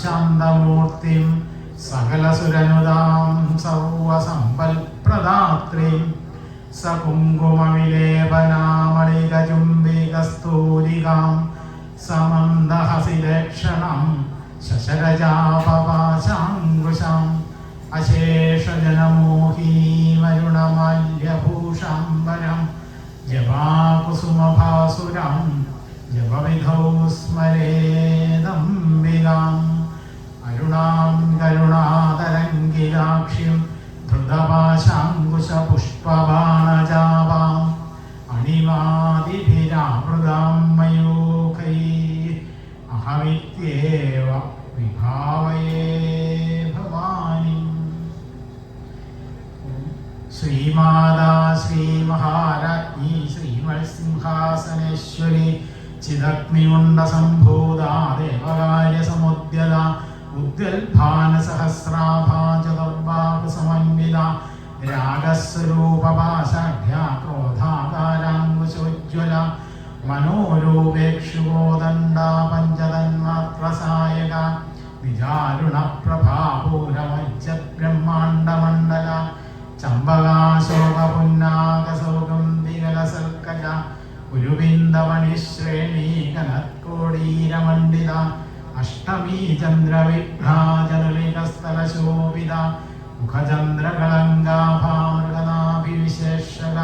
ശാന്തമൂർത്തിം സകലസുരനുതാം സർവസമ്പൽപ്രദാത്രീം സകുങ്കുമവിലേപനാമണികചുംബികസ്തൂലികാം സമന്ദഹസിലക്ഷണം ശശരജാപപാശാങ്കുശാം അശേഷജനമോഹീമരുണമല്യഭൂഷാംബരം ജപാകുസുമഭാസുരം ജപവിധൗ സ്മരേദംബികാം അരുണാം കരുണാതരംഗിലാക്ഷ്യം ധൃതപാശാങ്കുശപുഷ്പബാണജാവാം അണിമാതിഭിരാമൃതാം മയൂഖൈ അഹമിത്യേവ വിഭാവയേ ഭവാനി. ശ്രീമാതാ ശ്രീമഹാരാജ്ഞി ശ്രീമത്സിംഹാസനേശ്വരി. ചിദഗ്നിമുണ്ടസംഭൂതാ ദേവകാര്യസമുദ്യത ഉദ്ഗൽഭാനസഹസ്രാഭാചതുർബാഹുസമന്വിത രാഗസ്വരൂപപാശാഢ്യാ ക്രോധാകാരാങ്കുശോജ്വല മനോരൂപേക്ഷുവോദണ്ഡാ പഞ്ചതന്മാത്രസായക വിചാരുണപ്രഭാപൂരമജ്ജബ്രഹ്മാണ്ഡമണ്ഡല ചമ്പകാശോകപുന്നാകസൗഗന്ധികലസൽക്കജ ഉരുവിന്ദമണിശ്രേണീകനത്കോടീരമണ്ഡിത അഷ്ടമീ ചന്ദ്രവിഭ്രാജനലികസ്ഥലശോഭിത മുഖചന്ദ്രകളങ്കാഭാമൃഗനാഭിവിശേഷക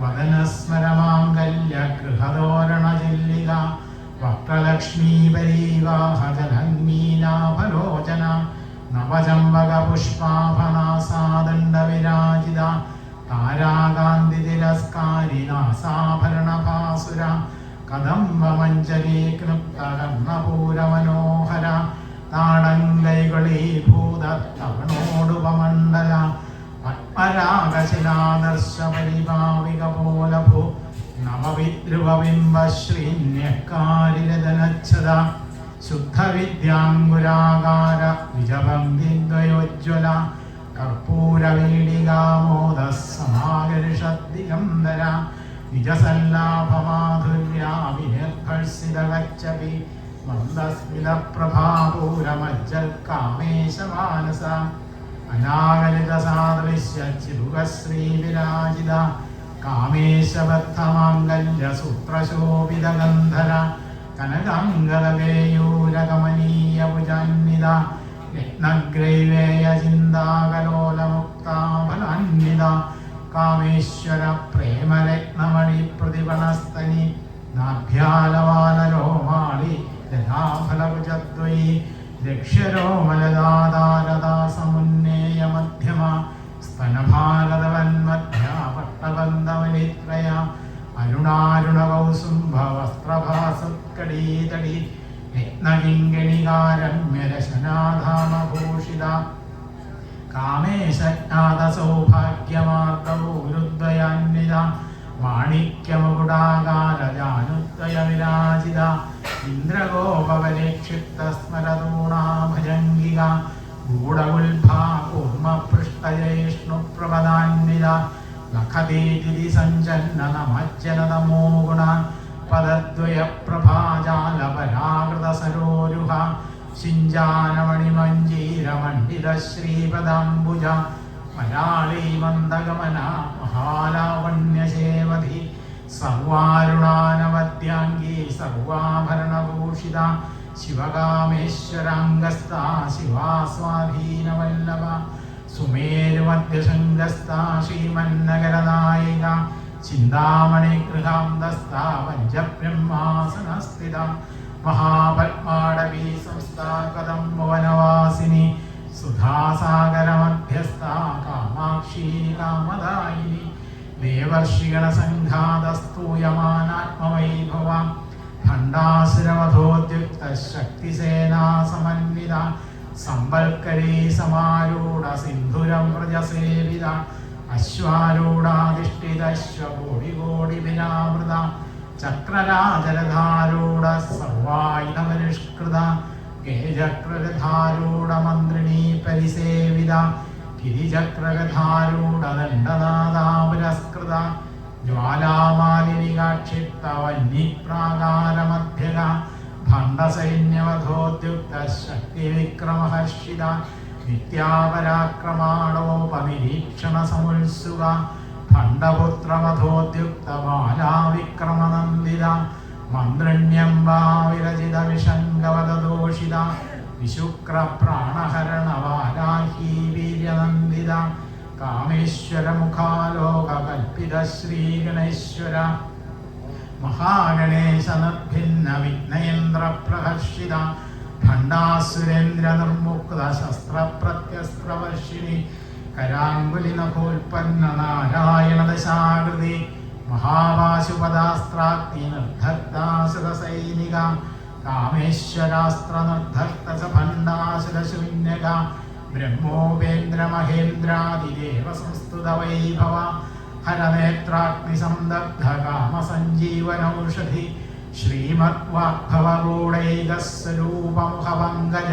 വദനസ്മരമാംഗല്യഗൃഹതോരണജില്ലിക വക്രലക്ഷ്മീപരീവാഹജനന്മീനാഭലോചന നവചമ്പകപുഷ്പാഭനാസാദണ്ഡവിരാജിത താരാകാന്തിതിരസ്കാരിനാസാഭരണഭാസുര കദംബമഞ്ജരീകൃപ്തകർണപൂരമനോഹര താടങ്കൈകളീഭൂതത്തവണോടുപമണ്ഡല പത്മരാഗശിലാദർശപരിഭാവികപോലഭു നവവിദ്രുവബിംബശ്രീന്യക്കാരിരതനച്ഛത ശുദ്ധവിദ്യാങ്കുരാകാര വിജഭംഗിദ്വയോജ്വല കർപ്പൂരവീടികാമോദ സമാകർഷദ്ദിഗന്ധര നിജസല്ലാഭമാധുര്യാവിനിർഭർസിതഗച്ഛതി മന്ദസ്മിതപ്രഭാപൂരമജ്ജൽക്കാമേശമാനസ കാമേശമാനസ അനാഗലിതസാദൃശ്യ ചിരുകശ്രീവിരാജിത കാമേശബദ്ധമാംഗല്യസൂത്രശോഭിതഗന്ധര. കനകാംഗതവേയൂരകമനീയഭുജാന്വിത രത്നഗ്രൈവേയചിന്താകലോലമുക്താഫലാന്വിത കാമേശ്വര പ്രേമരത്നമണി പ്രതിപണസ്തനി നാഭ്യാലവാലരോമാളി ലതാഫലഭുജദ്വയി ലക്ഷ്യരോമലദാദാരദാസമുന്നേയ മധ്യമ സ്തനഭാരതവന്മധ്യാപട്ടബന്ധമനിത്രയ അരുണാരുണകൗസുംഭവസ്ത്രഭാസത്കടീതടി അരുണാരുണകൗസുംഭ വസ്ത്രഭാസത്കടീതടി രത്നകിങ്കണികാരമ്യരശനാധാമഭൂഷിത കാമേശജ്ഞാതസൗഭാഗ്യമാർദ്ദവോരുദ്വയാന്വിത മാണിക്യമുകുടാകാരജാനുദ്വയ വിരാജിത ഇന്ദ്രഗോപവലിക്ഷിപ്തസ്മരതൂണാഭജംഗിക ഗൂഢഗുൽഭാ കൂർമ്മപൃഷ്ടജയിഷ്ണുപ്രപദാന്വിത നഖദീതിരി സഞ്ജന്ന നമജ്ജനതമോ ഗുണ പദദ്വയപ്രഭാജാലപരാകൃത സരോരുഹ ശിഞ്ചാനമണിമഞ്ജീരമണ്ഡിത ശ്രീപദാംബുജ മലയാളീ മന്ദഗമന മഹാലാവണ്യശേവധി സർവാരുണാനവദ്യാംഗീ സർവാഭരണഭൂഷിത ശിവകാമേശ്വരാംഗസ്ഥ ശിവാസ്വാധീനവല്ലഭ സുമേരുമധ്യശൃംഗസ്ഥ ശ്രീമന്നഗരനായിക ചിന്താമണിഗൃഹാന്തസ്ഥ പഞ്ചബ്രഹ്മാസനസ്ഥിത മഹാപത്മാടവീ സംസ്ഥാഗതം ഭുവനവാസിനി സുധാസാഗരമധ്യസ്ഥ കാമാക്ഷി കാമദായിനി ദേവർഷിഗണസംഘാതസ്തൂയമാനാത്മവൈഭവാം ഖണ്ഡാസുരവധോദ്യുക്തശക്തിസേനാസമന്വിത. സമ്പൽക്കരീ സമാരൂഢ സിന്ധുരം വ്രജസേവിത അശ്വാരൂഢാധിഷ്ഠിത ശ്വകോടി കോടി വിനാമൃത ചക്രരാജരധാരൂഢ സർവായുധപരിഷ്കൃത ഗേചക്രരധാരൂഢ മന്ത്രിണീ പരിസേവിത ഗിരിചക്രരധാരൂഢ ദണ്ഡനാദാപുരസ്കൃത ജ്വാലാമാലിനികാക്ഷിപ്തവന്യപ്രാകാരമധ്യക ഭണ്ഡസൈന്യവധോദ്യുക്ത ശക്തിവിക്രമഹർഷിത നിത്യാപരാക്രമാണോപനിരീക്ഷണ സമുത്സുക ഭണ്ഡപുത്രവധോദ്യുക്ത മന്ത്രണ്യം വാ വിരചിത വിഷംഗവദോഷിത വിശുക്രപ്രാണഹരണവാരാഹീ പ്രാണഹരണ വാരാഹി വീര്യനന്ദിത കാമേശ്വരമുഖാലോക കൽപ്പിത ശ്രീഗണേശ്വര മഹാഗണേശനഭിന്ന വിഘ്നയന്ത്ര ഭണ്ഡാസുരേന്ദ്രനിർമുക്ത ഭണ്ഡാസുരേന്ദ്ര നിർമുക്ത ശസ്ത്രപ്രത്യസ്ത്രവർഷിണി കരാങ്കുലി നഖോൽപ്പന്ന നാരായണ ദശാകൃതി മഹാവാശുപദാസ്ത്രാക്തി നിർദ്ധക്താസുര സൈനിക കാമേശ്വരാസ്ത്ര നിർദ്ധക്ത സ ഭണ്ഡാസുര ശൂന്യക ബ്രഹ്മോപേന്ദ്ര മഹേന്ദ്രാദിദേവ സംസ്തുത വൈഭവ ഹരനേത്രാഗ്നി സംദഗ്ധ കാമസഞ്ജീവനൗഷധി ശ്രീമദ്വാഗ്ഭവഗൂഢൈകസ്വരൂപമുഖപങ്കജ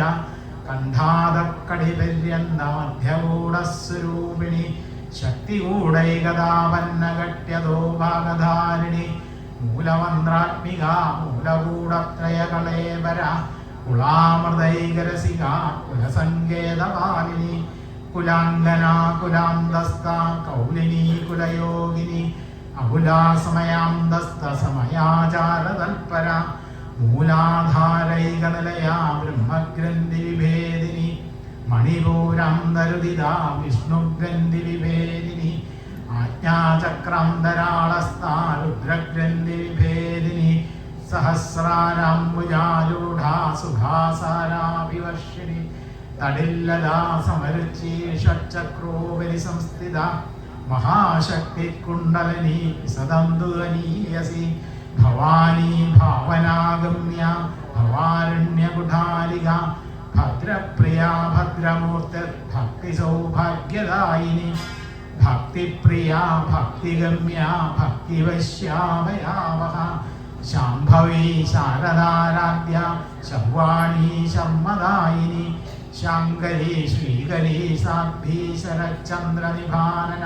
കണ്ഠാതക്കടിപര്യന്ത മധ്യഗൂഢസ്വരൂപിണി ശക്തിഗൂഢൈകതാപന്നഘട്യതോ ഭാഗധാരിണി മൂലമന്ത്രാത്മിക മൂലകൂടത്രയകളേവര കുളാമൃതൈകരസിക കുലസങ്കേതപാലിനി കുലാംഗന കുലാന്തസ്ഥ കൗലിനി കുലയോഗിനി അകുലാസമയാന്തസ്ഥ സമയാചാരതൽപര മൂലാധാരൈകനിലയ ബ്രഹ്മഗ്രന്ഥി വിഭേദിനി മണിപൂരാന്തരുദിത വിഷ്ണുഗ്രന്ഥി വിഭേദിനി ആജ്ഞാചക്രാന്തരാളസ്ഥാ രുദ്രഗ്രന്ഥി വിഭേദിനി സഹസ്രാരാംബുജാരൂഢാ സുഖാസാരാഭിവർഷിണി തടില്ലതാ സമരുച്ചീഷക്രോപരി സംസ്ഥിത മഹാശക്തി കുണ്ടലിനി സദന്തുനീയസി ഭവാനി ഭാവനാഗമ്യ ഭവാരണ്യകുഠാലിക ഭദ്രപ്രിയ ഭദ്രമൂർത്തി ഭക്തി സൗഭാഗ്യദായിനി ഭക്തിപ്രിയ ഭക്തിഗമ്യ ഭക്തിവശ്യാമയാവഹ ശാംഭവീ ശാരദാരാധ്യ ശർവാണീ ശമ്മദായിനി ശങ്കരി ശ്രീകരീ ശരചന്ദ്രനിഭാനന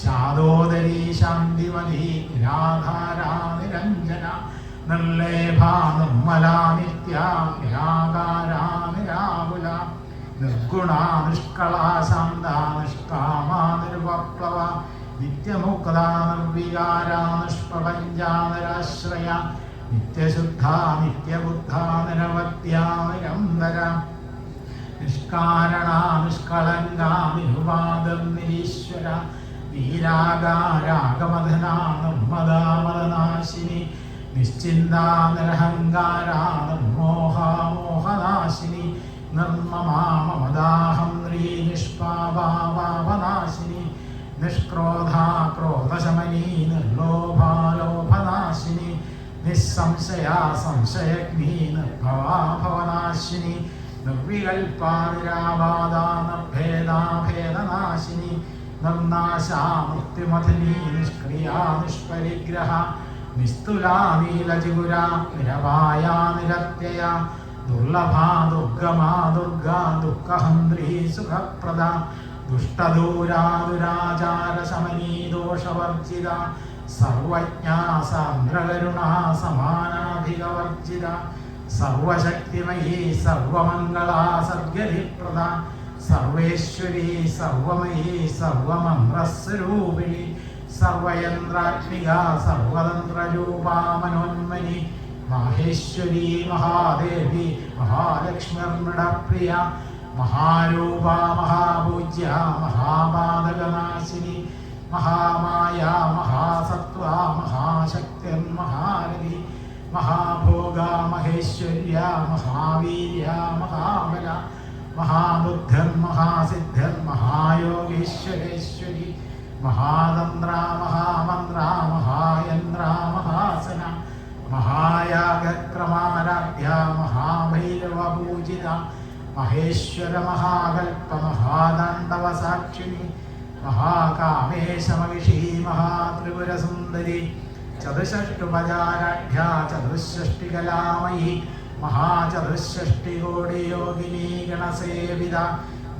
ശാദോദരി ശാന്തിമതി നിരാധാരാ നിരഞ്ജന നിർലേഭ നിർമ്മല നിത്യ നിരാകാരാ നിരാകുല നിർഗുണ നിഷ്കള ശാന്ത നിഷ്കാമ നിർവപ്ലവ നിത്യമുക്ത നിർവികാര നിഷ്പ്രപഞ്ചാനരാശ്രയ നിത്യശുദ്ധ നിത്യബുദ്ധ നിരവത്യ നിരന്തര. നിഷ്കാരണ നിഷ്കളങ്ക നിരുപാദം നിരീശ്വര വീരാഗാരാഗമധന നിർമ്മദാമദനാശിനി നിശ്ചിന്ത നീ നിഷ്പാപാപാപനാശിനി നിഷ്ക്രോധ ക്രോധശമനി നിർലോഭാലോഭനാശിനി നിസ്സംശയാ സംശയഗ്നി നിർഭവാഭവനാശിനി ഭവനാശിനി നിർവികൽപ നിരാബാധ നിർഭേദാഭേദനാശിനി നിർനാശ മൃത്യുമഥിനി നിഷ്ക്രിയ നിഷ്പരിഗ്രഹ നിസ്തുല നീലജിഗുര നിരവായ നിരത്യയ ദുർലഭ ദുർഗമ ദുർഗ ദുഃഖഹന്ത്രി സുഖപ്രദ ദുഷ്ടദൂരാദുരാചാര ശമനീ ദോഷവർജിത സർവജ്ഞ സാന്ദ്രകരുണ സമാനാധികവർജിത സർവശക്തിമയീ സർവമംഗളാ സദ്ഗതിപ്രദ സർവേശ്വരി സർവമയീ സർവമന്ത്രസ്വരൂപിണി സർവയന്ത്രാത്മിക സർവതന്ത്രരൂപാ മനോന്മനി മാഹേശ്വരി മഹാദേവി മഹാലക്ഷ്മിർമൃഡപ്രിയ മഹാരൂപ മഹാപൂജ്യ മഹാപാതകനാശിനി മഹാമായ മഹാസത്വ മഹാശക്തിർമഹാരതി മഹാഭോഗ മഹേശ്വര്യ മഹാവീര്യ മഹാബല മഹാബുദ്ധൻ മഹാസിദ്ധൻ മഹായോഗീശ്വരേശ്വരി മഹാതന്ത്ര മഹാമന്ത്ര മഹായന്ത്ര മഹാസന മഹായാഗക്രമാരാധ്യ മഹാഭൈരവപൂജിത മഹേശ്വര മഹാകൽപ്പ മഹാതാണ്ഡവ സാക്ഷിണി മഹാകാമേശമഹിഷീ മഹാത്രിപുരസുന്ദരി ചതുഷ്ടുപചാരാഢ്യ ചതുഷ്ഷ്ടികലാമയി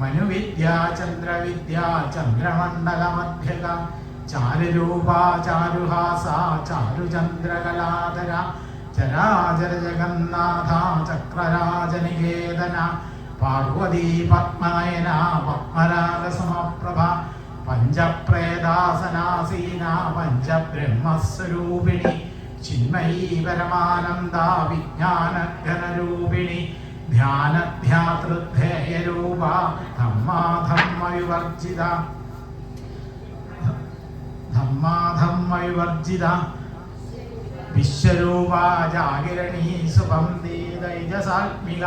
മനുവിദ്യ ചന്ദ്രവിദ്യ ചന്ദ്രമണ്ഡലമധ്യക ചാരുരൂപ ചാരുഹാസ ചാരുചന്ദ്രകലാധര ചരാചര ജഗന്നാഥ ചക്രരാജനികേതന പാർവതീ പത്മനയന പത്മരാഗസമപ്രഭ പഞ്ചപ്രേതാസനാസീന പഞ്ചബ്രഹ്മസ്വരൂപിണി ചിന്മയീ പരമാനന്ദ വിജ്ഞാനഘനരൂപിണി ധ്യാനധ്യാതൃധ്യേയരൂപ ധമ്മാധമ്മവിവർജിത. ധമ്മാധമ്മവിവർജിത. വിശ്വരൂപ ജാഗിരണീ സുപന്ദീതൈജസാത്മിക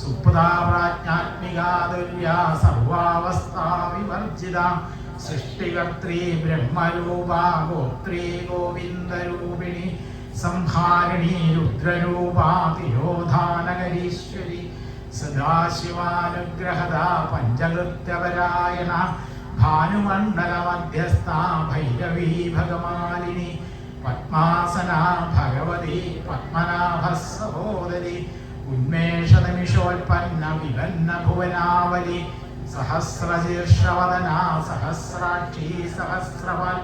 സുപ്താപ്രാജ്ഞാത്മിക ദുര്യ സർവാവസ്ഥാ വിവർജിത സൃഷ്ടികർत्री ബ്രഹ്മരൂപ ഗോത്രീ ഗോവിന്ദരൂപിണി. സംഹാരിണി രുദ്രരൂപ തിരോധാനകരീശ്വരി സദാശിവാനുഗ്രഹത പഞ്ചകൃത്യപരായണ ഭാനുമണ്ഡലമധ്യസ്ഥ ഭൈരവീ ഭഗമാലിനി പത്മാസന ഭഗവതി പത്മനാഭ സഹോദരി ഉന്മേഷനിമിഷോൽപ്പന്ന വിപന്ന ഭുവനാവലി സഹസ്രശീർഷവദന സഹസ്രാക്ഷി സഹസ്രവൽ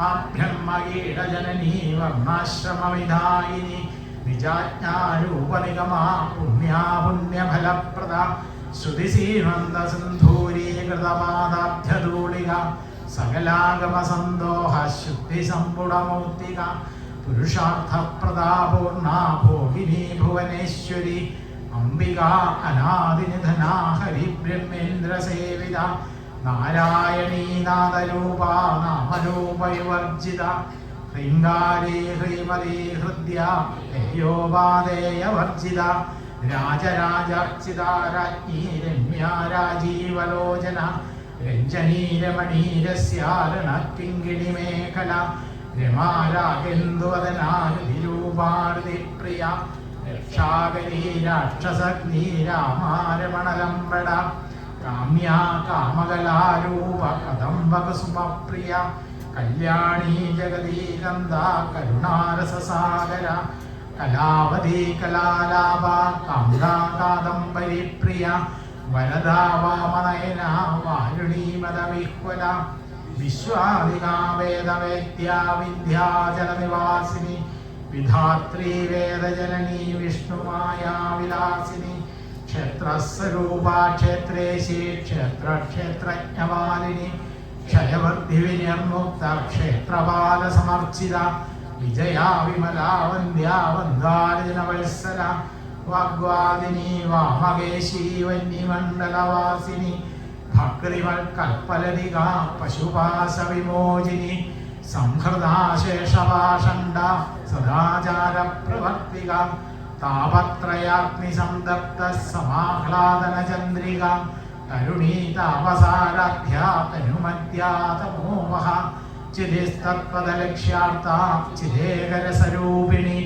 ആഭ്രമകീടജനനീ വർണാശ്രമവിധായിനി നിജാജ്ഞാരൂപനിഗമാ പുണ്യാ പുണ്യഫലപ്രദ ശ്രുതിസീമന്തസിന്ധൂരീകൃതപാദാബ്ധധൂളിക സകലാഗമസന്തോഹ ശുദ്ധിസമ്പുടമൗക്തിക പുരുഷാർത്ഥപ്രദാപൂർണ ഭോഗിനി ഭുവനേശ്വരി അംബിക അനാദിനിധന ഹരിബ്രഹ്മേന്ദ്രസേവിത നാരായണീ നാദരൂപ നാമരൂപവിവർജിത ഹ്രീങ്കാരീ ഹ്രീമലീ ഹൃദ്യ ഹേയോപാദേയവർജിത രാജരാജാർച്ചിത രാജ്ഞി രമ്യ രാജീവലോചന രഞ്ജനീരമണീരസ്യാരണക്കിങ്കിണി മേഖല രമാരാഗേന്ദുവദനാരുതിരൂപാരുതി പ്രിയ രക്ഷാകരീ രാക്ഷസഗ്നി രാമാരമണലംബട കാമ്യ കാമകലാരൂപ കദംബകസുമപ്രിയ കല്യാണീ ജഗദീകന്ദ കരുണാരസസാഗര കലാവതി കലാലാഭ കാന്താ കാദംബരി പ്രിയ വരദാ വാമനയന വാരുണീമതവിഹ്വല വിശ്വാദികാ വേദവേദ്യ വിദ്യാജലനിവാസിനി വിധാത്രീ വേദജനനീ വിഷ്ണുമായ വിലാസിനി ക്ഷേത്രസ്വരൂപാ ക്ഷേത്രേശി ക്ഷേത്രക്ഷേത്രജ്ഞപാലിനി ക്ഷയവർദ്ധി വിനിർമുക്ത ക്ഷേത്രപാലസമർച്ചിത വിജയാ വിമലാ വന്ദ്യാ വന്ദാരജനവത്സല വാഗ്വാദിനി വാമകേശി വന്യമണ്ഡലവാസിനി ഭക്തിമൽ കൽപ്പലതിക പശുപാശ വിമോചിനി സംഹൃദാശേഷപാഷണ്ഡ സദാചാര പ്രവർത്തിക താപത്രയാഗ്നി സംതപ്ത സമാഹ്ലാദന ചന്ദ്രിക തരുണീ താപസാരാധ്യ തനുമദ്യാതമോഹ ചിതിസ്തത്പദലക്ഷ്യാർത്ഥ ചിദേകരസരൂപിണി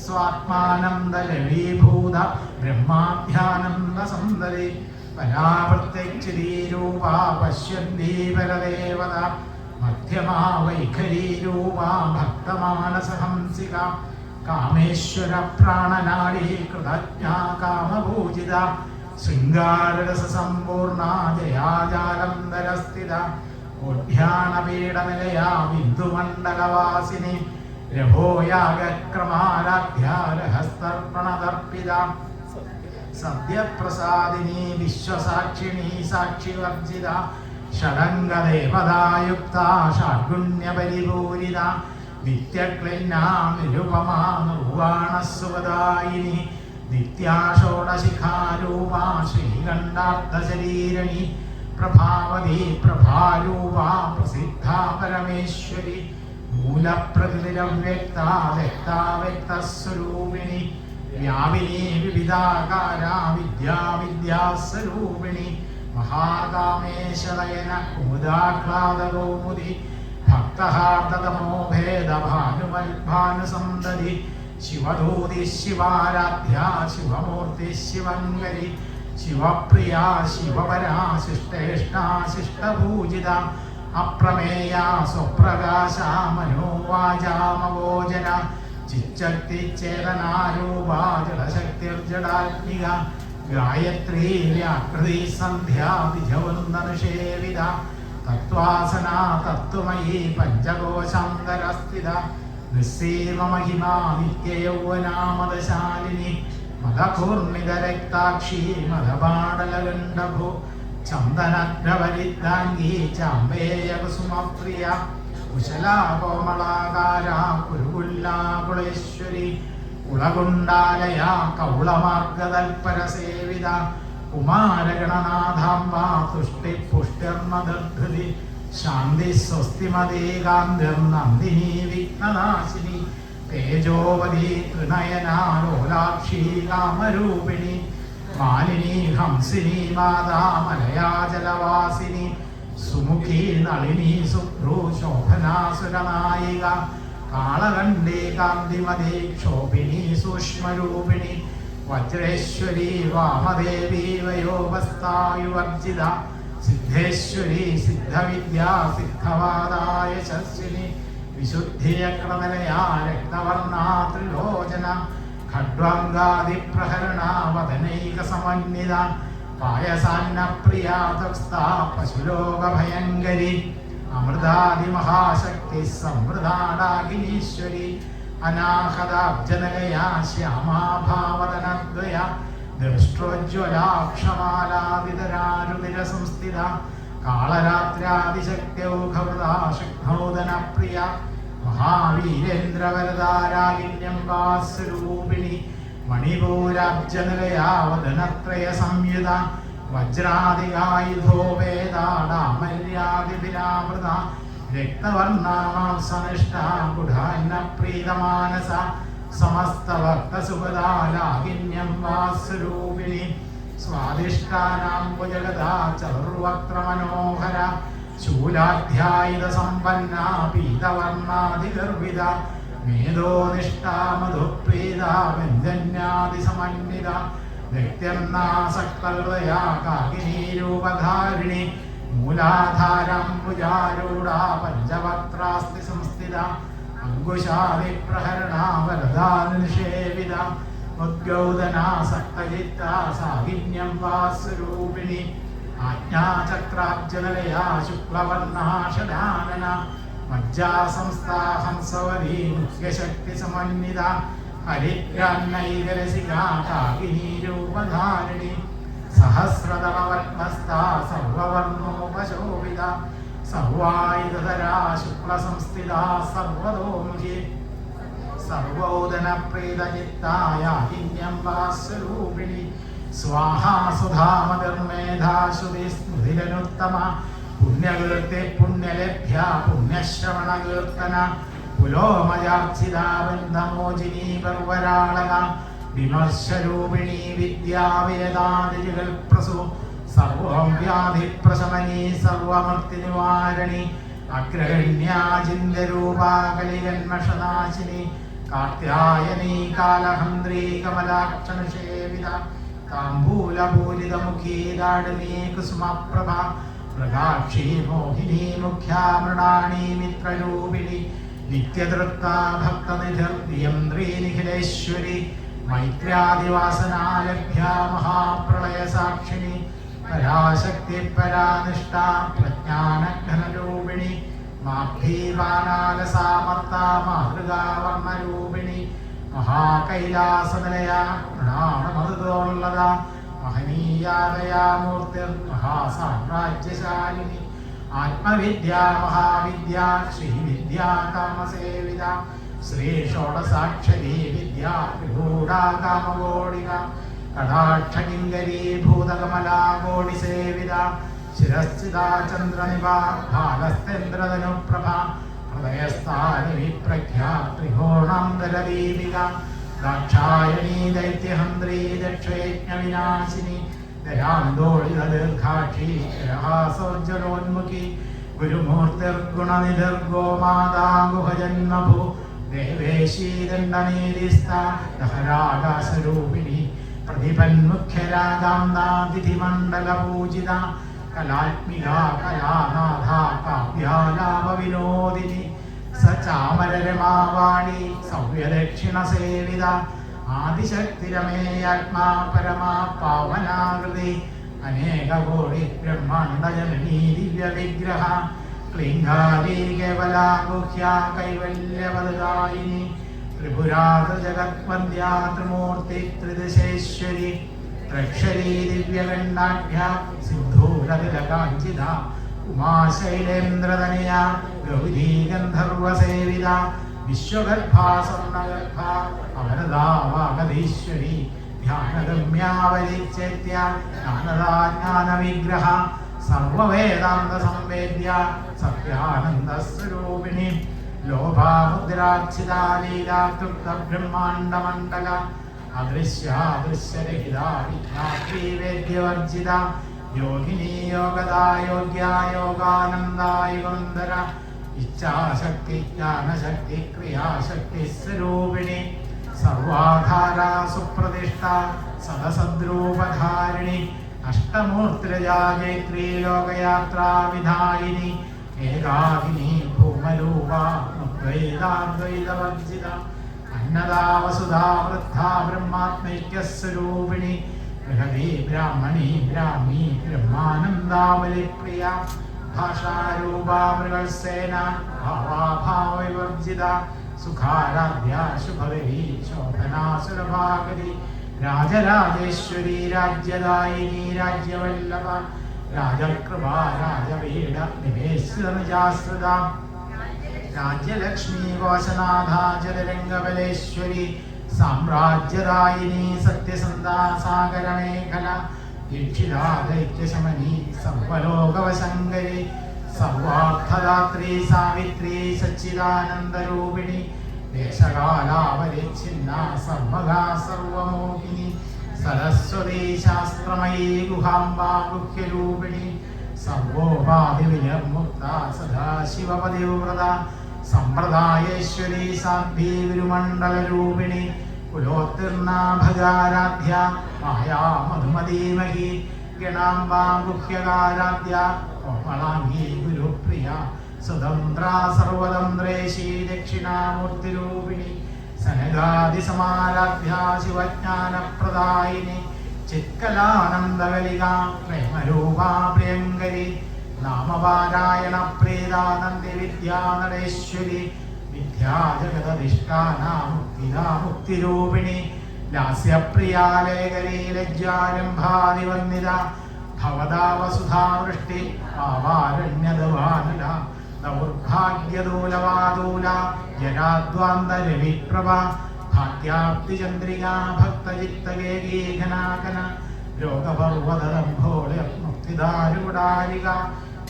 സ്വാത്മാനന്ദലവീഭൂത സുന്ദരി പരാവൃത്തിച്ചിരീരൂപ പശ്യന്തീപരദേവത മധ്യമാ വൈഖരീരൂപ ഭക്തമാനസഹംസിക കാമേശ്വര പ്രാണനാളി കൃതജ്ഞ കാമഭൂജിത ശൃംഗാരരസ സമ്പൂർണ ജയാജാലന്ധരസ്ഥിത ഉദ്യാനപീഠനിലയ ബിന്ദുമണ്ഡലവാസിനി രഭോയാഗക്രമാരാധ്യാരഹസ്തർപ്പണതർപ്പിത സദ്യപ്രസാദിനി വിശ്വസാക്ഷിണി സാക്ഷിവർജിത ഷടംഗദേവതായുക്ത ഷാഡ്ഗുണ്യപരിപൂരിത നിത്യക്ലിന്നാ നിത്യാഷോടശിഖാരൂപാ ശ്രീകണ്ഠാർത്ഥശരീരണി പ്രഭാവതി പ്രഭാരൂപാ പ്രസിദ്ധ പരമേശ്വരി മൂലപ്രകൃതിരവ്യക്ത വ്യക്താവ്യക്തസ്വരൂപിണി വ്യാപിനി വിവിധാകാര വിദ്യാവിദ്യാസ്വരൂപിണി മഹാകാമേശദയന കുമുദാഹ്ലാദകൗമുദി ഭക്തഹാർദ്ദതമോ ഭേദഭാനുമൽഭാനുസന്തതി ശിവദൂതി ശിവാരാധ്യ ശിവമൂർത്തി ശിവങ്കരി ശിവപ്രിയ ശിവപരാ ശിഷ്ടേഷ്ടാ ശിഷ്ടപൂജിത. അപ്രമേയ സ്വപ്രകാശ മനോവാചാമവോചന ചിച്ചക്തി ചേതനാരൂപ ജഡശക്തിർജടാത്മിക ഗായത്രീ വ്യാകൃതി സന്ധ്യാതിജവന്ദനുഷേവിത തത്വാസന തത്വമയീ പഞ്ചകോശാന്തരസ്ഥിത നിസ്സീമമഹിമാ നിത്യയൗവനാമദശാലിനി മദകൂർണിതരക്താക്ഷി മദപാടലഗണ്ഡഭു ചന്ദനഗ്രവരിദ്ധാംഗീ ചാമ്പേയകുസുമപ്രിയ കുശലാ കോമളാകാര കുരുകുല്ലാകുളേശ്വരി കുളകുണ്ടാലയ കൗളമാർഗതൽപരസേവിത കുമാരഗണനാഥാംബ തുഷ്ടി പുഷ്ടിർമദർധൃതി ശാന്തി സ്വസ്തിമതേ ഗാന്ധിർനന്ദിനി വിഘ്നനാശിനി. തേജോവതി ത്രിനയനാലോലാക്ഷി കാമരൂപിണി. മാലിനി ഹംസിനി മാതാ മലയാജലവാസിനി സുമുഖി നളിനി സുഭ്രു ശോഭനാസുരനായിക. കാളകണ്ഠേ കാന്തിമതി ക്ഷോഭിണി സൂക്ഷ്മരൂപിണി. വജ്രേശ്വരി വാമദേവി വയോപസ്ഥായുവർജിത സിദ്ധേശ്വരി സിദ്ധവിദ്യാ സിദ്ധവാദായ ശസ്വിനി വിശുദ്ധിയക്രമലയാ രക്തവർണാ ത്രിലോചന. ഖഡ്വാംഗാദിപ്രഹരണ വദനൈക സമന്വിത പായസാന്നപ്രിയ തക്സ്ഥാ പശുലോകഭയങ്കരി. അമൃതാദിമഹാശക്തി സമൃദ്ധാടാകിനീശ്വരി അനാഹതാബ്ജനകയാ ശ്യാമാഭാവതനദ്വയ ദൃഷ്ടോജ്വലാക്ഷമാലാതിതരാരുതിര സംസ്ഥിത കാളരാത്രാദിശക്ത്യൗഘവൃതാ ശക്നോദനപ്രിയ മഹാവീരേന്ദ്രവരദാരാകിന്യം വാസ്വരൂപിണി മണിപൂരാബ്ജനകയാ വദനത്രയ സംയുത വജ്രാദികായുധോ വേദാടാമര്യാദിഭിരാമൃത രക്തവർണാംസനിഷ്ഠ ഗുഢാന്ന പ്രീതമാനസ സമസ്തഭക്തസുഖദാലാകിന്യം വാസ്വരൂപിണി. സ്വാദിഷ്ടാനാംബുജഗദാ ചതുർവക്ത്ര മനോഹര ശൂലാധ്യായുധ സമ്പന്ന പീതവർണാതിഗർഭിത മേധോനിഷ്ഠാ മധുപ്രീത വ്യഞ്ജന്യാതിസമന്വിത വ്യക്തിർനാസക്തഹൃദയാ കാകിനീരൂപധാരിണി. മൂലാധാരാംബുജാരൂഢ പഞ്ചവക്ത്രാസ്തി സംസ്ഥിത. അങ്കുശാദിപ്രഹരണ വരദാനിഷേവിത ഉദ്ഗൗതനാസക്തചിത്ത സാകിന്യം വാസ്വരൂപിണി ആജ്ഞാചക്രാബ്ജനലയാ ശുക്ലവർണാഷഡാനന മജ്ജാസംസ്ഥാ ഹംസവരീ മുഖ്യശക്തി സമന്വിത. ഹരിഗ്രാന്നൈകരസികാ കാകിനീരൂപധാരിണി. സഹസ്രതമവത്മസ്ഥാ സർവവർണോപശോഭിത സർവായുധരാ ശുക്ലസംസ്ഥിതാ സർവതോമുഖി സർവോദനപ്രീതചിത്തായ ഹിന്യം വാസ്വരൂപിണി സ്വാഹാ സുധാമതിർമേധാശ്രുതി സ്മൃതിരനുത്തമ പുണ്യകീർത്തി പുണ്യലഭ്യ പുണ്യശ്രവണകീർത്തന പുലോമയാർച്ചിതാവൃന്ദമോചിനീ ബന്ധമോചിനി പർവരാളക വിദ്യാവിരതാതിരുകൾ പ്രസു സർവം വ്യാധിപ്രശമനി സർവമർത്തിനിവാരണി. അഗ്രഗണ്യാചിന്യരൂപാ ചിന്തരൂപാകലികന്മഷനാശിനി കാർത്യായനീ കാലഹന്ത്രീ കമലാക്ഷണശേവിത. താംബൂലപൂരിതമുഖീ ദാടിനീ കുസുമപ്രഭ. മൃഗാക്ഷി മോഹിനി മുഖ്യാമൃണാണി മിത്രരൂപിണി. നിത്യതൃപ്ത ഭക്തനിധർ നിയന്ത്രീ നിഖിലേശ്വരി. മൈത്ര്യാദിവാസനാലഭ്യ മഹാപ്രളയ സാക്ഷിണി പരാശക്തി പരാനിഷ്ഠ പ്രജ്ഞാനഘനരൂപിണി മാഭീവാനാലസാമർത്ത മാതൃകാവർണരൂപിണി മഹാകൈലാസനിലയ പ്രണാമമൃതോള്ളത മഹനീയാദയാമൂർത്തിർ മഹാസാമ്രാജ്യശാലിനി ആത്മവിദ്യാ മഹാവിദ്യ ശ്രീവിദ്യാ കാമസേവിത ശ്രീ ഷോഡസാക്ഷരീ വിദ്യ ത്രികൂടാ കാമകോടിക കടാക്ഷകിങ്കരീ ഭൂതകമലാകോടി സേവിത ശിരസ്ഥിതാ ചന്ദ്രനിവാ ഭാലസ്തേന്ദ്രധനുപ്രഭ ഹൃദയസ്ഥാനി വിപ്രഖ്യാ ത്രികോണാന്തരദീപിക ദാക്ഷായണീ ദൈത്യഹന്ത്രീ ദക്ഷയജ്ഞവിനാശിനി ദയാന്തോളിത ദീർഘാക്ഷി രഹാസോജ്ജലോന്മുഖി ഗുരുമൂർത്തിർഗുണനിധർഗോ മാതാ ഗുഹജന്മഭൂ ദേവേശീദണ്ഡനീരിസ്തഹരാകാശരൂപിണി പ്രതിപന്മുഖ്യരാഗാന്താതിഥിമണ്ഡലപൂജിത കലാത്മിക കലാനാഥ കാവ്യാലാപവിനോദിനി സ ചാമരരമാവാണി സൗര്യദക്ഷിണ സേവിത ആദിശക്തിരമേയാത്മാ പരമാ പാവനാകൃതി അനേകകോടി ബ്രഹ്മാണ്ഡജനനീ ദിവ്യ വിഗ്രഹ ക്ലിംഗാരി കേവലാ ഗുഹ്യ കൈവല്യവദായിനി ത്രിപുരാത ജഗത്വന്ദ്യ ത്രിമൂർത്തി ത്രിദശേശ്വരി ത്രക്ഷരീ ദിവ്യഗണ്ഡാഢ്യ സിദ്ധൂരതിലകാഞ്ചിത ഉമാശൈലേന്ദ്രതനയ ഗൗരീ ഗന്ധർവസേവിത വിശ്വഗർഭാ സ്വർണഗർഭ അമരതാവാഗതീശ്വരി ധ്യാനഗമ്യാവലിച്ചേത്യ ജ്ഞാനദാ ജ്ഞാനവിഗ്രഹ സർവവേദാന്ത സംവേദ്യ സത്യാനന്ദ സ്വരൂപിണി ലോഭാമുദ്രാക്ഷിതാലീലാതൃപ്ത ബ്രഹ്മാണ്ഡമണ്ഡല അദൃശ്യാദൃശ്യരഹിതാവേദ്യവർജിത യോഗിനി യോഗദാ ഇച്ഛാശക്തി ജ്ഞാനശക്തി ക്രിയാശക്തി സ്വരൂപിണി സർവാധാരാ സുപ്രതിഷ്ഠ സദസദ്രൂപധാരിണി. അഷ്ടമൂർത്തിരജാജേത്രീ ലോകയാത്രാ ലോകയാത്രാവിധായിനി ഏകാകിനി ഭൂമരൂപ ദ്വൈതാദ്വൈതവർജിത അന്നദാ വസുധാ വൃദ്ധാ ബ്രഹ്മാത്മൈക്യസ്വരൂപിണി ബൃഹതി ബ്രാഹ്മണി ബ്രാഹ്മി ബ്രഹ്മാനന്ദാവലി പ്രിയ. ഭാഷാരൂപാ മൃഗസേന ഭാവാഭാവവിവർജിത. സുഖാരാധ്യ ശുഭവരി ശോഭനാസുരഭാഗരി രാജരാജേശ്വരി രാജ്യദായിനി രാജ്യവല്ലഭ രാജകൃപ രാജവീട നിവേശിതനുജാശ്രിത. രാജ്യലക്ഷ്മി കോശനാഥ ജലരംഗബലേശ്വരി സാമ്രാജ്യദായിനി സത്യസന്ധാ സാഗരമേഖല ദീക്ഷിതാ ദൈത്യശമനി സർവലോകവശങ്കരി സർവാർത്ഥദാത്രി സാവിത്രി സച്ചിദാനന്ദരൂപിണി ദേശകാലാവലിച്ഛിന്ന സർവകാ സർവമോഹിനി സരസ്വതി ശാസ്ത്രമയീ ഗുഹാംബാ ഗുഹ്യരൂപിണി സർവോപാധിവിനിർമുക്ത സദാശിവപതിവ്രത. സമ്പ്രദായേശ്വരി സാധ്വി ഗുരുമണ്ഡലരൂപിണി കുലോത്തിർണാഭഗാരാധ്യ മായാ മധുമതീമഹി ഗണാംബാ ഗുഹ്യകാരാധ്യ കോമളാംഗീ ഗുരുപ്രിയ. സ്വതന്ത്ര സർവതന്ത്രേശി ദക്ഷിണാമൂർത്തിരൂപിണി സനകാദിസമാരാധ്യ ശിവജ്ഞാനപ്രദായിനി ചിത്കലാനന്ദകലിക പ്രേമരൂപാ പ്രിയങ്കരി നാമപാരായണ പ്രീതാനന്ദി വിദ്യാനടേശ്വരി വിദ്യാജഗതധിഷ്ഠാനാമുക്തിരാമുക്തിരൂപിണി ലാസ്യപ്രിയാലേഖരി ലജ്ജാരംഭാതിവന്ദിത ഭവതാ വസുധാവൃഷ്ടി പാവാരണ്യദവാനല ദൗർഭാഗ്യദൂലവാദൂല ജരാദ്വാന്തരവിപ്രഭ ഭാഗ്യാപ്തിചന്ദ്രിക ഭക്തചിത്തകേകീഘനാകന രോഗപർവതംഭോളിർമുക്തിദാരുടാരിക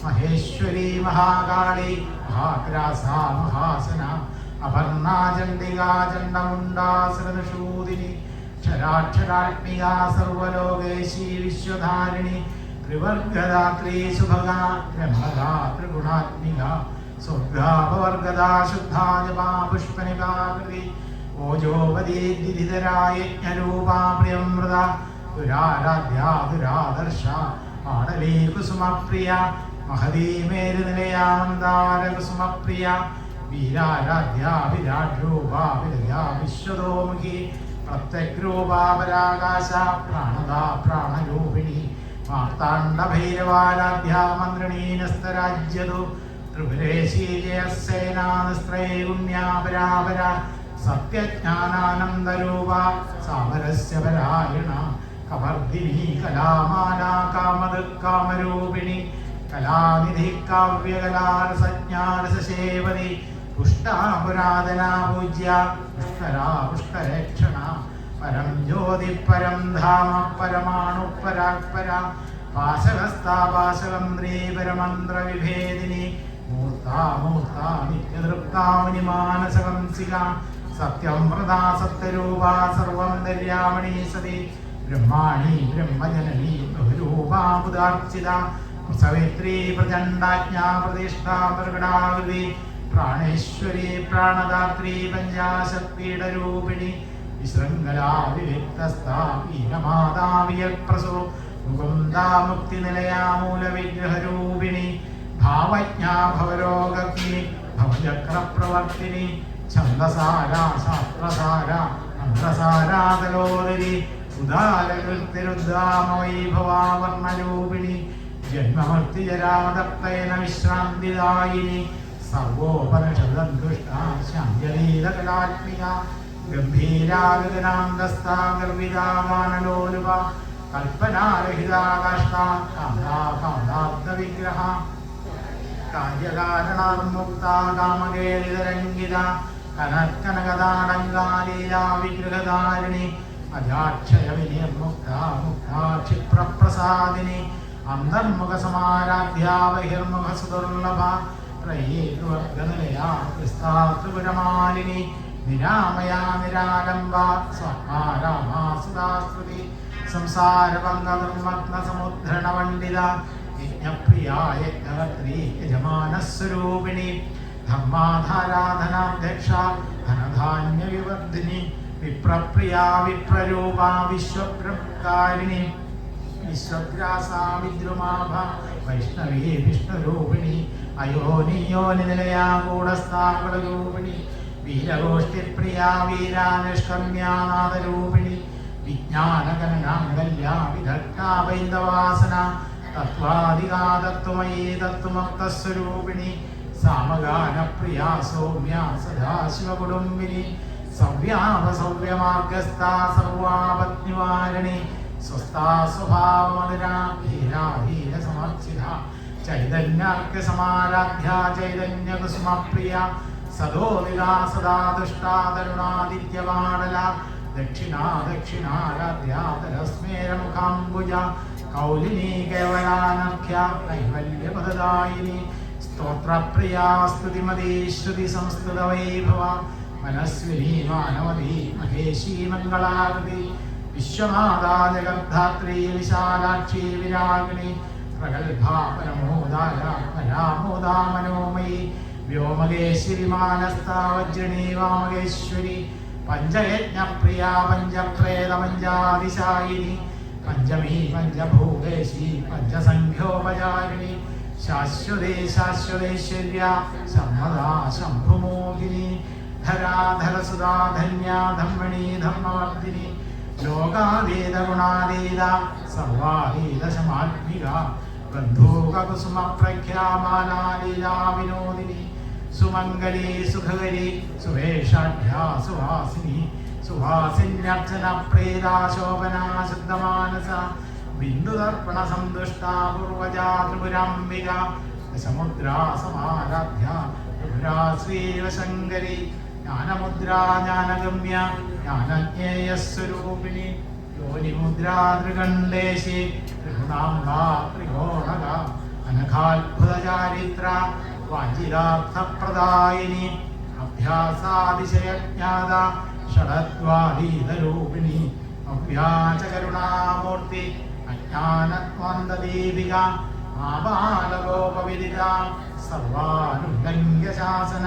മഹേശ്വരി മഹാകാളി മഹാഗ്രാസ മഹാസന അപർണാചണ്ഡികാ ചണ്ഡമുണ്ടാസനശൂദിനി ക്ഷരാക്ഷരാത്മിക സർവലോകേശി വിശ്വധാരിണി ത്രിവർഗദാത്രീ സുഭഗ ബ്രഹ്മദാ ത്രിഗുണാത്മിക സ്വർഗാപവർഗദാ ശുദ്ധാ ജപാ പുഷ്പനികാകൃതി ഓജോപതി ദിധിധരായജ്ഞരൂപാ പ്രിയമൃത ദുരാരാധ്യാ ദുരാദർശ പാടലീ കുസുമപ്രിയ മഹതീ മേരുനിലയാമന്താര വിരാട് രൂപ വിരയാ വിശ്വതോമുഖി പ്രത്യഗ്രൂപാപരാകാശ പ്രാണദ പ്രാണരൂപിണി മാർത്താണ്ഡഭൈരവാരാധ്യ മന്ത്രിണീനസ്തരാജ്യതു ത്രിപുരേശീജയസേനാനസ്ത്രൈഗുണ്യാപരാപര സത്യജ്ഞാനാനന്ദരൂപ സാമരസ്യ പരായണ കവർദിനി കലാമാലാ കാമത് കാമരൂപിണി കലാനിധി കാവ്യകലാരസജ്ഞാരസേവതി പുഷ്ടാ പുരാതനാ പൂജ്യ പുഷ്കരാ പുഷ്കരേക്ഷണ പരം ജ്യോതി പരം ധാമ പരമാണു പരാത്പര പാശകസ്ഥാപാശകന്ത്രീ പരമന്ത്ര വിഭേദിനി മൂർത്താ മൂർത്താ നിത്യതൃപ്താമുനി മാനസകംസിക സത്യം പ്രദാ സത്യരൂപാ സർവം ദര്യാമണി സതി. ബ്രഹ്മാണി ബ്രഹ്മജനനി ബഹുരൂപാബുദാർച്ചിത സവിത്രി പ്രചണ്ഡാജ്ഞാ പ്രതിഷ്ഠാ പ്രകടാകൃതി പ്രാണേശ്വരി പ്രാണദാത്രി പഞ്ചാശക്തിയുടെ വിശൃംഖലാ വിവിക്തസ്ഥാപീനമാതാവിയൽപ്രസോ മുകുന്ദാ മുക്തിനിലയാ മൂലവിഗ്രഹരൂപിണി ഭാവജ്ഞാ ഛന്ദസാര ശാസ്ത്രസാര മന്ത്രസാരാതലോദരി ഉദാലകൃത്യരുദ്ധാമവൈഭവാവർണരൂപിണി ജന്മമർത്തിജരാതപ്തയന വിശ്രാന്തിദായിനി സർവോപനിഷദുഷ്ട ശാന്യലീലകലാത്മിക ഗംഭീരാഗനാന്തസ്ഥാ ഗർവിതാവാനലോലുപ കൽപ്പനാരഹിതാകാഷ്ട കാന്താകാന്താബ്ദവിഗ്രഹ കാര്യകാരണാർമുക്ത കാമകേളിതരംഗിത കനക്കനകതാടങ്കാലീലാ വിഗ്രഹധാരിണി അജാക്ഷയ വിനിർമുക്ത മുക്താക്ഷിപ്രപ്രസാദിനി അന്തർമുഖ സമാരാധ്യാ ബഹിർമുഖ സുദുർലഭ ത്രയേകവർഗനിലയാ ക്രിസ്താത്രിപുരമാലിനി നിരാമയാ നിരാലംബ സ്വർമാരാമാ സുധാസ്തുതി സംസാരഭംഗ സമുദ്രണ പണ്ഡിത യജ്ഞപ്രിയ യജ്ഞകർത്തി യജമാനസ്വരൂപിണി. ധർമാധാരാധനാധ്യക്ഷ ധനധാന്യ വിവർധിനി വിപ്രപ്രിയ വിപ്രരൂപ വിശ്വപ്രകാരിണി വിശ്വഗ്രാസാ വിദ്രുമാഭ വൈഷ്ണവീ വിഷ്ണുരൂപിണി. അയോനിയോനി നിലയാ കൂടസ്ഥാകുളരൂപിണി വീരഗോഷ്ഠിപ്രിയ വീരാനിഷ്കമ്യാനാഥരൂപിണി വിജ്ഞാനഗണനാംഗല്യ വിദഗ്ധാ വൈന്ദവാസന തത്വാധികാതത്വമയീ തത്വമക്തസ്വരൂപിണി സാമഗാനപ്രിയ സൗമ്യ സദാശിവകുടുംബിനി സവ്യാപസവ്യമാർഗസ്ഥ സർവാപത്നിവാരണി സ്വസ്ഥാ സ്വഭാവമധുരാ ധീരാ ധീര സമർച്ചിത ചൈതന്യാർക്ക കുസുമപ്രിയ സദോദിതാ സദാ ദുഷ്ടാ തരുണാദിത്യവാടല ദക്ഷിണാ ദക്ഷിണാരാധ്യാതരസ്മേരമുഖാംബുജ കൗലിനീ കേവലാനർഘ്യ കൈവല്യപദദായിനി സ്തോത്രപ്രിയാ സ്തുതിമതീ ശ്രുതി സംസ്കൃത വൈഭവ. മനസ്വിനി മാനവതി മഹേശീ മംഗളാകൃതി. വിശ്വമാതാ ജഗദ്ധാത്രി വിശാലാക്ഷി വിരാഗിണി. പ്രഗത്ഭാ പരമോദായ പരാമോദാ മനോമയി. വ്യോമകേശ്വരി മാനസ്ഥാ വജ്രണി വാമകേശ്വരി പഞ്ചയജ്ഞപ്രിയ പഞ്ചപ്രേത പഞ്ചാതിശായിനി പഞ്ചമീ പഞ്ചഭൂകേശി പഞ്ചസംഖ്യോപചാരിണി ശാശ്വതേ ശാശ്വതേശ്വര്യ സമ്മദാ ശംഭുമോഹിനി ധരാധരസുതാ ധന്യാ ധമ്മണി ധർമ്മവർദ്ധിനി ലോകാതീത ഗുണാതീത സർവാതീത ശമാത്മിക ബന്ധൂകകുസുമ പ്രഖ്യാമാനാലീലാ വിനോദിനി സുമംഗലി സുഖകരി സുവേഷാഢ്യാ സുഹാസിനി സുവാസിന്യർച്ചന പ്രീതാ ശോഭനാ ശുദ്ധമാനസ ബിന്ദുതർപ്പണ സന്തുഷ്ടാ പൂർവജാ ത്രിപുരാംബിക സമുദ്രാ സമാരാധ്യ ത്രിപുരാ ശ്രീവശങ്കരി ജ്ഞാനമുദ്രാ ജ്ഞാനഗമ്യ ജ്ഞാനജ്ഞേയസ്വരൂപിണി യോനിമുദ്രാ ത്രികണ്ഠേശി ത്രിഗുണാംബാ ത്രികോണക അനഘാത്ഭുത ചാരിത്ര വാചിരാർത്ഥപ്രദായിനി അഭ്യാസാതിശയജ്ഞാത ഷഡദ്വാദീതരൂപിണി അവ്യാചകരുണാമൂർത്തി അജ്ഞാനത്വന്തദീപിക. ആബാലഗോപവിദിത സർവാനുല്ലംഘ്യ ശാസന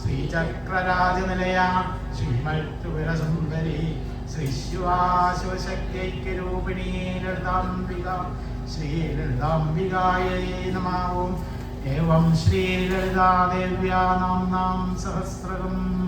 ശ്രീചക്രരാജനിലയ. ശ്രീമത്തുവിരസുന്ദരി ശ്രീശിവാശിവശക്തിഐക്യരൂപിണീ ലളിതാംബിക ശ്രീലളിതാംബികായൈ നമാവും. एवं श्रीललितादेव्या नाम्नां सहस्रकम्